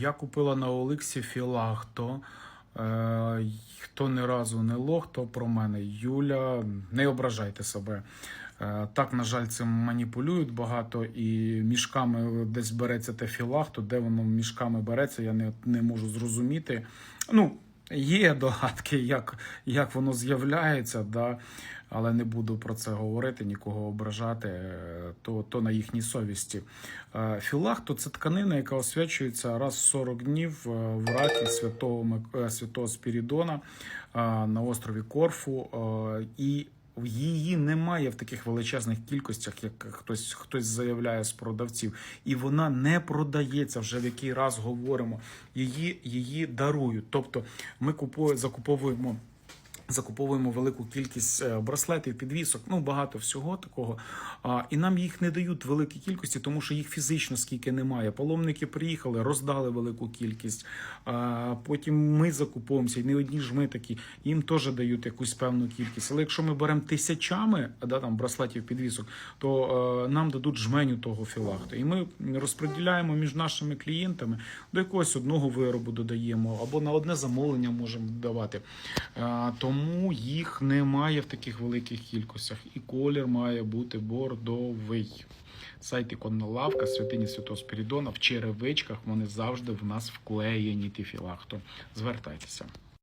Я купила на Оликсі Філахто. Е, хто не разу не лох, то про мене. Юля, не ображайте себе. Е, так, на жаль, цим маніпулюють багато, і мішками десь береться те філахто, де воно мішками береться, я не, не можу зрозуміти. Ну, є догадки, як, як воно з'являється, да, але не буду про це говорити, нікого ображати, е, то, то на їхній совісті. Філах то це тканина, яка освячується раз в 40 днів е, в раті святого, е, святого Спірідона е, на острові Корфу. е, І її немає в таких величезних кількостях, як хтось хтось заявляє з продавців, і вона не продається вже в який раз говоримо. Її, її дарують. Тобто ми купуємо, закуповуємо. Закуповуємо велику кількість е, браслетів, підвісок, ну багато всього такого. І нам їх не дають великій кількості, тому що їх фізично скільки немає. Паломники приїхали, роздали велику кількість. Потім ми закуповуємося, і не одні ж ми такі, їм теж дають якусь певну кількість. Але якщо ми беремо тисячами да, там, браслетів підвісок, то е, нам дадуть жменю того філахту. І ми розподіляємо між нашими клієнтами до якогось одного виробу додаємо, або на одне замовлення можемо давати. Е, Тому їх немає в таких великих кількостях. І колір має бути бордовий. Сайт іконна лавка, святині Святого Спірідона в черевичках вони завжди в нас вклеєні ті філахто. Звертайтеся.